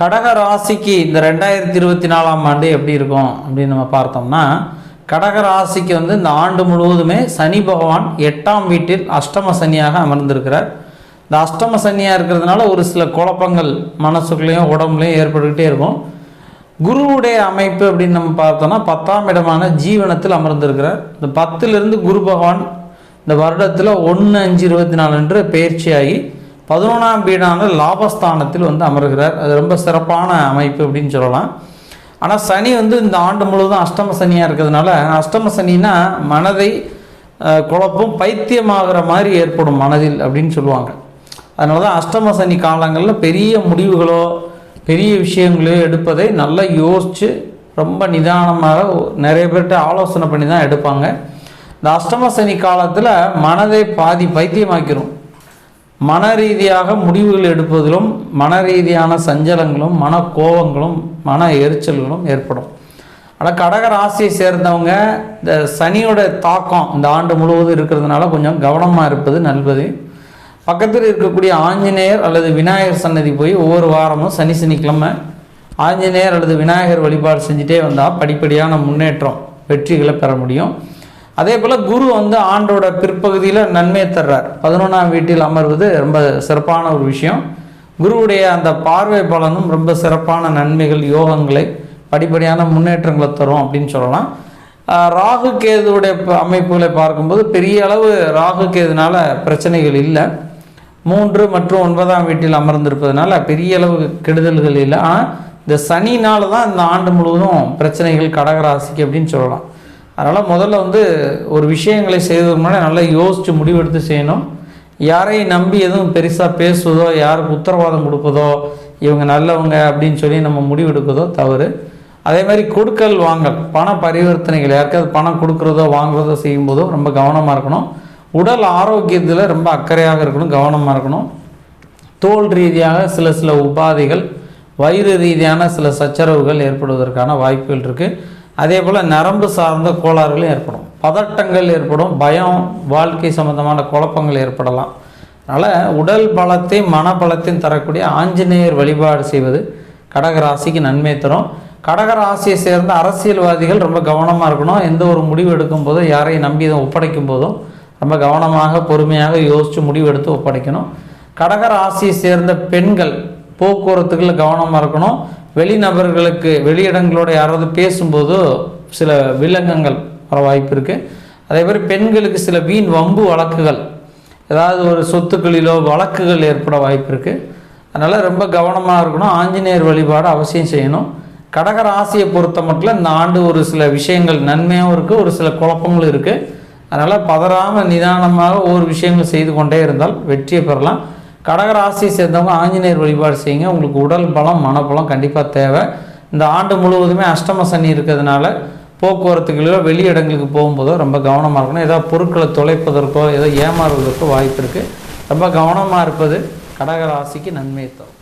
கடக ராசிக்கு இந்த ரெண்டாயிரத்தி இருபத்தி நாலாம் ஆண்டு எப்படி இருக்கும் அப்படின்னு நம்ம பார்த்தோம்னா கடக ராசிக்கு வந்து இந்த ஆண்டு முழுவதுமே சனி பகவான் எட்டாம் வீட்டில் அஷ்டம சனியாக அமர்ந்திருக்கிறார். இந்த அஷ்டம சனியாக இருக்கிறதுனால ஒரு சில குழப்பங்கள் மனசுக்குள்ளேயும் உடம்புலையும் ஏற்பட்டுக்கிட்டே இருக்கும். குருவுடைய அமைப்பு அப்படின்னு நம்ம பார்த்தோம்னா பத்தாம் இடமான ஜீவனத்தில் அமர்ந்திருக்கிறார். இந்த பத்திலிருந்து குரு பகவான் இந்த வருடத்தில் ஒன்று அஞ்சு இருபத்தி நாலு என்று பயிற்சியாகி பதினொன்றாம் வீடான லாபஸ்தானத்தில் வந்து அமர்கிறார். அது ரொம்ப சிறப்பான அமைப்பு அப்படின்னு சொல்லலாம். ஆனால் சனி வந்து இந்த ஆண்டு முழுவதும் அஷ்டம சனியாக இருக்கிறதுனால அஷ்டம சனினா மனதை குழப்பம் பைத்தியமாகிற மாதிரி ஏற்படும் மனதில் அப்படின்னு சொல்லுவாங்க. அதனால தான் அஷ்டம சனி காலங்களில் பெரிய முடிவுகளோ பெரிய விஷயங்களோ எடுப்பதை நல்லா யோசித்து ரொம்ப நிதானமாக நிறைய பேர்கிட்ட ஆலோசனை பண்ணி தான் எடுப்பாங்க. இந்த அஷ்டம சனி காலத்தில் மனதை பாதி பைத்தியமாக்கிரும். மன ரீதியாக முடிவுகள் எடுப்பதிலும் மன ரீதியான சஞ்சலங்களும் மன கோபங்களும் மன எரிச்சல்களும் ஏற்படும். ஆனால் கடக ராசியை சேர்ந்தவங்க இந்த சனியோட தாக்கம் இந்த ஆண்டு முழுவதும் இருக்கிறதுனால கொஞ்சம் கவனமாக இருப்பது நல்லது. பக்கத்தில் இருக்கக்கூடிய ஆஞ்சநேயர் அல்லது விநாயகர் சன்னதி போய் ஒவ்வொரு வாரமும் சனி சனிக்கிழமை ஆஞ்சநேயர் அல்லது விநாயகர் வழிபாடு செஞ்சுட்டே வந்தால் படிப்படியான முன்னேற்றம் வெற்றிகளை பெற முடியும். அதே போல் குரு வந்து ஆண்டோட பிற்பகுதியில் நன்மையை தர்றார். பதினொன்றாம் வீட்டில் அமர்வது ரொம்ப சிறப்பான ஒரு விஷயம். குருவுடைய அந்த பார்வை பலனும் ரொம்ப சிறப்பான நன்மைகள் யோகங்களை படிப்படியான முன்னேற்றங்களை தரும் அப்படின்னு சொல்லலாம். ராகு கேதுவுடைய ப- அமைப்புகளை பார்க்கும்போது பெரிய அளவு ராகு கேதுனால பிரச்சனைகள் இல்லை. மூன்று மற்றும் ஒன்பதாம் வீட்டில் அமர்ந்திருப்பதனால பெரிய அளவு கெடுதல்கள் இல்லை. ஆனால் இந்த சனினால தான் இந்த ஆண்டு முழுவதும் பிரச்சனைகள் கடகராசிக்கு அப்படின்னு சொல்லலாம். அதனால் முதல்ல வந்து ஒரு விஷயங்களை செய்வதற்கு முன்னாடி நல்லா யோசித்து முடிவெடுத்து செய்யணும். யாரையும் நம்பி எதுவும் பெருசாக பேசுவதோ யாருக்கு உத்தரவாதம் கொடுப்பதோ இவங்க நல்லவங்க அப்படின்னு சொல்லி நம்ம முடிவெடுப்பதோ தவறு. அதே மாதிரி கொடுக்கல் வாங்கல் பண பரிவர்த்தனைகள் யாருக்காவது பணம் கொடுக்குறதோ வாங்குறதோ செய்யும்போதோ ரொம்ப கவனமாக இருக்கணும். உடல் ஆரோக்கியத்தில் ரொம்ப அக்கறையாக இருக்கணும் கவனமாக இருக்கணும். தோல் ரீதியாக சில சில உபாதைகள் வயிறு ரீதியான சில சச்சரவுகள் ஏற்படுவதற்கான வாய்ப்புகள் இருக்குது அதே போல் நரம்பு சார்ந்த கோளாறுகளும் ஏற்படும். பதட்டங்கள் ஏற்படும் பயம் வாழ்க்கை சம்பந்தமான குழப்பங்கள் ஏற்படலாம். அதனால் உடல் பலத்தையும் மனபலத்தையும் தரக்கூடிய ஆஞ்சநேயர் வழிபாடு செய்வது கடகராசிக்கு நன்மை தரும். கடகராசியை சேர்ந்த அரசியல்வாதிகள் ரொம்ப கவனமாக இருக்கணும். எந்த ஒரு முடிவு எடுக்கும் போதும் யாரையும் நம்பி இதை ஒப்படைக்கும் போதும் ரொம்ப கவனமாக பொறுமையாக யோசித்து முடிவெடுத்து ஒப்படைக்கணும். கடகராசியை சேர்ந்த பெண்கள் போக்குவரத்துகளில் கவனமாக இருக்கணும். வெளிநபர்களுக்கு வெளியிடங்களோட யாராவது பேசும்போது சில வில்லங்கங்கள் வர வாய்ப்பு இருக்குது அதே மாதிரி பெண்களுக்கு சில வீண் வம்பு வழக்குகள் ஏதாவது ஒரு சொத்துக்களிலோ வழக்குகள் ஏற்பட வாய்ப்பு இருக்குது அதனால் ரொம்ப கவனமாக இருக்கணும். ஆஞ்சநேயர் வழிபாடு அவசியம் செய்யணும். கடக ராசியை பொறுத்த மட்டும் இந்த ஆண்டு ஒரு சில விஷயங்கள் நன்மையாகவும் இருக்குது ஒரு சில குழப்பங்களும் இருக்குது அதனால் பதறாமல் நிதானமாக ஒவ்வொரு விஷயங்கள் செய்து கொண்டே இருந்தால் வெற்றியை பெறலாம். கடகராசியை சேர்ந்தவங்க ஆஞ்சநேயர் வழிபாடு செய்யுங்க. உங்களுக்கு உடல் பலம் மனப்பலம் கண்டிப்பாக தேவை. இந்த ஆண்டு முழுவதுமே அஷ்டம சனி இருக்கிறதுனால போக்குவரத்துகளிலோ வெளி இடங்களுக்கு போகும்போதோ ரொம்ப கவனமாக இருக்கணும். ஏதாவது பொருட்களை தொலைப்பதற்கோ ஏதோ ஏமாறுவதற்கோ வாய்ப்பு இருக்குது ரொம்ப கவனமாக இருப்பது கடகராசிக்கு நன்மையை தரும்.